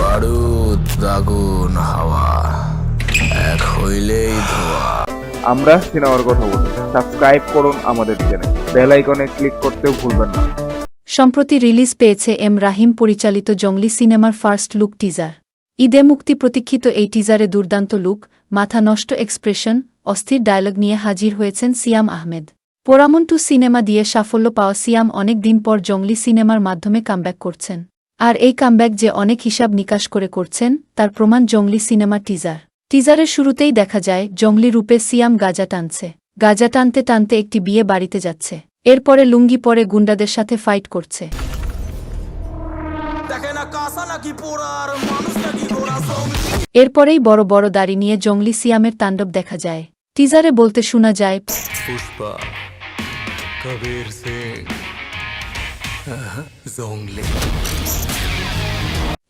বারুদ আগুন হাওয়া। এক হইলেই ধোয়া। আমরা সিনেমার কথা বলি। সাবস্ক্রাইব করুন আমাদের চ্যানেল বেল আইকনে ক্লিক করতেও ভুলবেন না। সম্প্রতি রিলিজ পেয়েছে এম রাহিম পরিচালিত জঙ্গলি সিনেমার ফার্স্ট লুক টিজার ঈদে মুক্তি প্রতীক্ষিত এই টিজারে দুর্দান্ত লুক মাথা নষ্ট এক্সপ্রেশন অস্থির ডায়লগ নিয়ে হাজির হয়েছেন সিয়াম আহমেদ। পোরামন টু সিনেমা দিয়ে সাফল্য পাওয়া সিয়াম অনেক দিন পর জঙ্গলি সিনেমার মাধ্যমে কামব্যাক করছেন। আর এই কামব্যাক যে অনেক হিসাব নিকাশ করে করছেন তার প্রমাণ জঙ্গলি সিনেমা টিজার। টিজারের শুরুতেই দেখা যায় জঙ্গলি রূপে সিয়াম গাজা টানছে। গাজা টানতে টানতে একটি বিয়ে বাড়িতে যাচ্ছে। এরপরে লুঙ্গি পরে গুন্ডাদের সাথে ফাইট করছে। দেখে না কাঁসা নাকি পোড়ার মানুষ নাকি ঘোড়া এরপরেই বড় বড় দাড়ি নিয়ে জঙ্গলি সিয়ামের তাণ্ডব দেখা যায়। টিজারে বলতে শোনা যায় পুষ্পা কবির সিং জঙ্গলি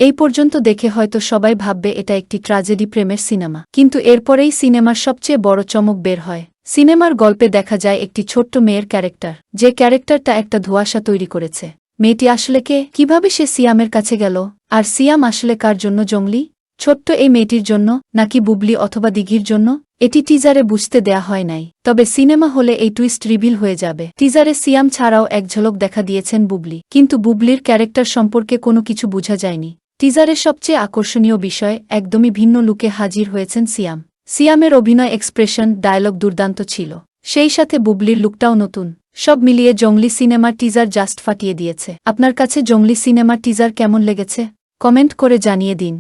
এই পর্যন্ত দেখে হয়তো সবাই ভাববে এটা একটি ট্র্যাজেডি প্রেমের সিনেমা। কিন্তু এরপরেই সিনেমার সবচেয়ে বড় চমক বের হয়। সিনেমার গল্পে দেখা যায় একটি ছোট্ট মেয়ের ক্যারেক্টার, যে ক্যারেক্টারটা একটা ধোঁয়াশা তৈরি করেছে। মেয়েটি আসলে কে? কীভাবে সে সিয়ামের কাছে গেল? আর সিয়াম আসলে কার জন্য জঙ্গলি ছোট্ট এই মেয়েটির জন্য, নাকি বুবলি অথবা দিঘির জন্য? এটি টিজারে বুঝতে দেয়া হয় নাই, তবে সিনেমা হলে এই টুইস্ট রিভিল হয়ে যাবে। টিজারে সিয়াম ছাড়াও এক ঝলক দেখা দিয়েছেন বুবলি, কিন্তু বুবলির ক্যারেক্টার সম্পর্কে কোনো কিছু বোঝা যায়নি। টিজারের সবচেয়ে আকর্ষণীয় বিষয়, একদমই ভিন্ন লুকে হাজির হয়েছেন সিয়াম। সিয়ামের অভিনয় এক্সপ্রেশন ডায়লগ দুর্দান্ত ছিল। সেই সাথে বুবলির লুকটাও নতুন। সব মিলিয়ে জঙ্গলি সিনেমার টিজার জাস্ট ফাটিয়ে দিয়েছে। আপনার কাছে জঙ্গলি সিনেমার টিজার কেমন লেগেছে? কমেন্ট করে জানিয়ে দিন।